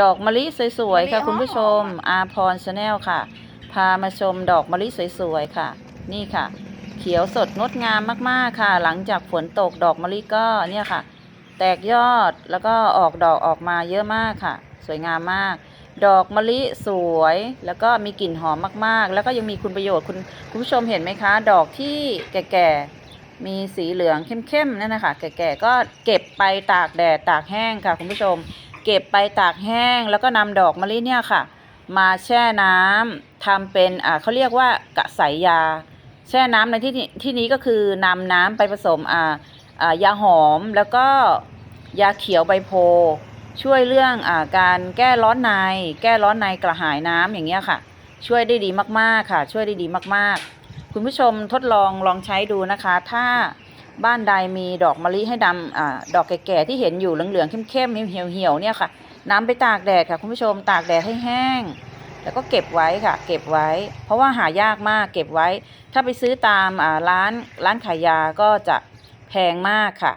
ดอกมะลิสวยๆค่ะมะลิคุณผู้ชมอ้ออาพรชาแนลค่ะ พามาชมดอกมะลิสวยๆค่ะ นี่ค่ะ เขียวสดงดงามมากๆค่ะ หลังจากฝนตกดอกมะลิก็เนี่ยค่ะ แตกยอดแล้วก็ออกดอกออกมาเยอะมากค่ะ สวยงามมาก ดอกมะลิสวย แล้วก็มีกลิ่นหอมมากๆ แล้วก็ยังมีคุณประโยชน์คุณคุณผู้ชมเห็นไหมคะ ดอกที่แก่ๆมีสีเหลืองเข้มๆนั่นนะคะแก่ๆก็เก็บไปตากแดดตากแห้งค่ะคุณผู้ชม เก็บไปตากแห้ง แล้วก็นำดอกมะลิเนี่ยค่ะ มาแช่น้ำทำเป็นอ่าเขาเรียกว่ากระใสยา แช่น้ำในที่ที่นี้ก็คือนำน้ำไปผสมอ่าอ่ายาหอมแล้วก็ยาเขียวใบโพช่วยเรื่องอาการแก้ร้อนใน แก้ร้อนในกระหายน้ำอย่างเงี้ยค่ะ ช่วยได้ดีมากๆค่ะ ช่วยได้ดีมากๆ คุณผู้ชมทดลองลองใช้ดูนะคะ ถ้า บ้านใดมีดอกมะลิให้ดำอดอกแก่ๆที่เห็นอยู่เหลืองๆเข้มๆเหี่ยวๆเนี่ยค่ะนำไปตากแดดค่ะคุณผู้ชมตากแดดให้แห้ง แล้วก็เก็บไว้ค่ะ เก็บไว้ เพราะว่าหายากมากเก็บไว้ ถ้าไปซื้อตามร้านร้านขายยาก็จะแพงมากค่ะ